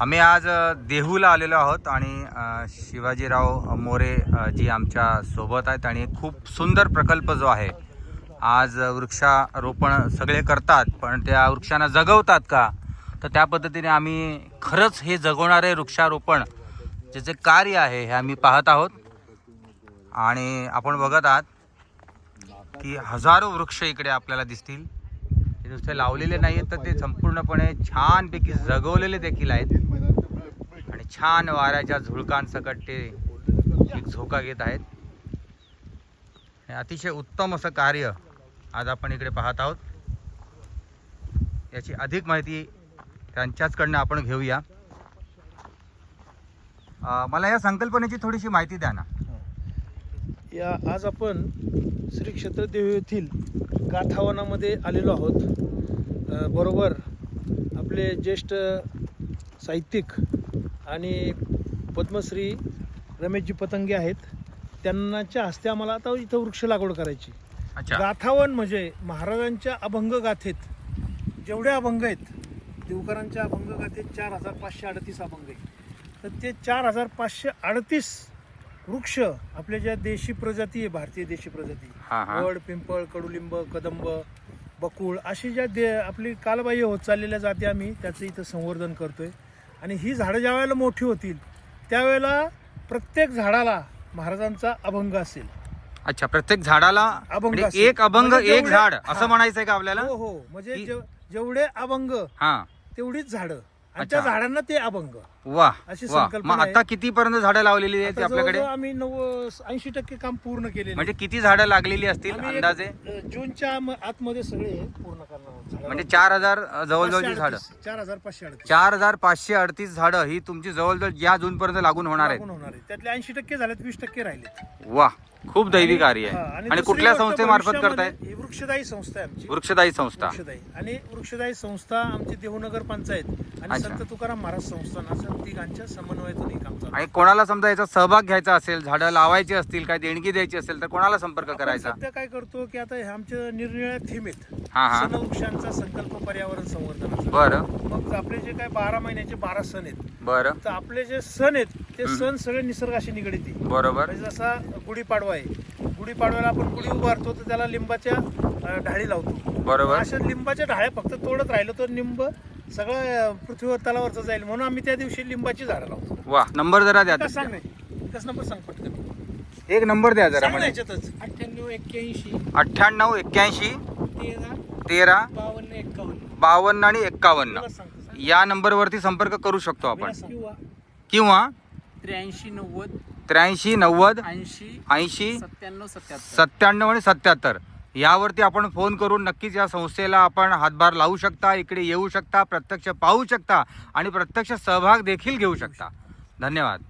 आम्ही आज देहूला आलेलो आहोत आणि शिवाजीराव मोरे जी आमच्यासोबत आहेत आणि खूप सुंदर प्रकल्प जो आहे आज वृक्षारोपण सगळे करतात पण त्या वृक्षांना जगवतात का? तर त्या पद्धतीने आम्ही खरंच हे जगवणारे वृक्षारोपण जे जे कार्य आहे हे आम्ही पाहत आहोत. आणि आपण बघत आहात की हजारो वृक्ष इकडे आपल्याला दिसतील. ते नुसते लावलेले नाही आहेत तर ते संपूर्णपणे छानपैकी जगवलेले देखील आहेत. छान वाऱ्याच्या झुळकांसकट ते एक झोका घेत आहेत. अतिशय उत्तम असं कार्य आज आपण इकडे पाहत आहोत. याची अधिक माहिती त्यांच्याचकडनं आपण घेऊया. मला या संकल्पनेची थोडीशी माहिती द्या ना. या आज आपण श्री क्षेत्र देव येथील गाथावनामध्ये आलेलो आहोत. बरोबर आपले ज्येष्ठ साहित्यिक आणि पद्मश्री रमेशजी पतंगे आहेत. त्यांनाच्या हस्ते आम्हाला आता इथं वृक्ष लागवड करायची. अच्छा. गाथावन म्हणजे महाराजांच्या अभंग गाथेत जेवढे अभंग आहेत देवकरांच्या अभंग गाथेत चार हजार पाचशे अडतीस अभंग आहेत. तर ते चार हजार पाचशे अडतीस वृक्ष आपल्या ज्या देशी प्रजाती आहे भारतीय देशी प्रजाती हा हा. वड पिंपळ कडुलिंब कदंब बकुळ अशी ज्या दे आपली कालबाह्य होत चाललेल्या जाती आम्ही त्याचं इथं संवर्धन करतोय. आणि ही झाडं ज्या वेळेला मोठी होतील त्यावेळेला प्रत्येक झाडाला महाराजांचा अभंग असेल. अच्छा प्रत्येक झाडाला अभंग म्हणजे असेल. एक अभंग म्हणजे एक जेवढे- झाड हा. असं म्हणायचंय का आपल्याला? हो हो. म्हणजे की- जेव- जेवढे अभंग हा. तेवढीच झाडं. आणि त्या अच्छा. झाडांना ते अभंग. वा अशी वा. संकल्पना मग आहे. आता किती पर्यंत झाडं लावलेली आहेत आता आपल्याकडे? जवळजवळ आम्ही नव्वद ऐंशी टक्के काम पूर्ण केलेले म्हणजे किती झाडं लागलेली असतील आम्ही एक, अंदाजे? अ, जूनच्या आतमध्ये सगळे पूर्ण करणार आहोत झाडं. म्हणजे चार हजार अ, जवळजवळची पाचशे झाडं. अडतीस, चार हजार पाचशे अडतीस. चार हजार पाचशे अडतीस झाडं ही तुमची जवळजवळ या जून पर्यंत लागून होणार लागून आहेत होणार आहे त्यातले ऐंशी टक्के झालेत वीस टक्के राहिले वा खूप दैवी कार्य आहे. आणि कुठल्या संस्थेमार्फत करतायत ही वृक्षदायी संस्था आहे आमची. वृक्षदायी संस्था. वृक्षदायी. आणि वृक्षदायी संस्था आमची देहूनगर पंचायत. आणि अच्छा. संत तुकाराम महाराज संस्थान असं तिघांच्या समन्वयातून हे काम चालू. आणि कोणाला समजा याचा सहभाग घ्यायचा असेल झाडं लावायची असतील काय देणगी द्यायची असेल तर कोणाला संपर्क आपण करायचा? सध्या काय करतो की आता हे आमच्या निरनिळ्या थीम आहेत. हा हा. सनवृक्षांचा संकल्प पर्यावरण संवर्धनाचा बरं. मग आपले जे काय बारा महिन्याचे बारा सण आहेत बरं. तर आपले जे सण आहेत ते हम्म. सण सगळे निसर्गाशी निगडीत आहे. बरोबर. म्हणजे जसा गुढीपाडवा आहे गुढीपाडव्याला आपण गुढी उभारतो तर त्याला लिंबाच्या अं, ढाळी लावतो. बरोबर. अशा लिंबाच्या ढाळ्या फक्त तोडत राहिलो तर लिंब सगळं पृथ्वीवर तलावरचं जाईल म्हणून आम्ही त्या दिवशी लिंबाची झाडं लावतो. वा नंबर जरा द्या सांग नाही. विकास नंबर सांग पटकन. एक नंबर द्या जरा सांग ना म्हणजे याच्यातच. अठ्ठ्याण्णव एक्क्याऐंशी. अठ्ठ्याण्णव एक्क्याऐंशी. तेरा. तेरा. बावन्न एक्कावन्न. बावन्न आणि एक्कावन्न. विलास सांगतो, सांग. या नंबरवरती संपर्क करू शकतो आपण. किंवा. किंवा? त्र्याऐंशी नव्वद. त्र्याऐंशी नव्वद. ऐंशी. ऐंशी. सत्त्याण्णव सत्याहत्तर सत्त्याण्णव आणि सत्याहत्तर यावरती आपण फोन करून नक्कीच या संस्थेला आपण हातभार लावू शकता इकडे येऊ शकता प्रत्यक्ष पाहू शकता आणि प्रत्यक्ष सहभाग देखील घेऊ शकता. धन्यवाद.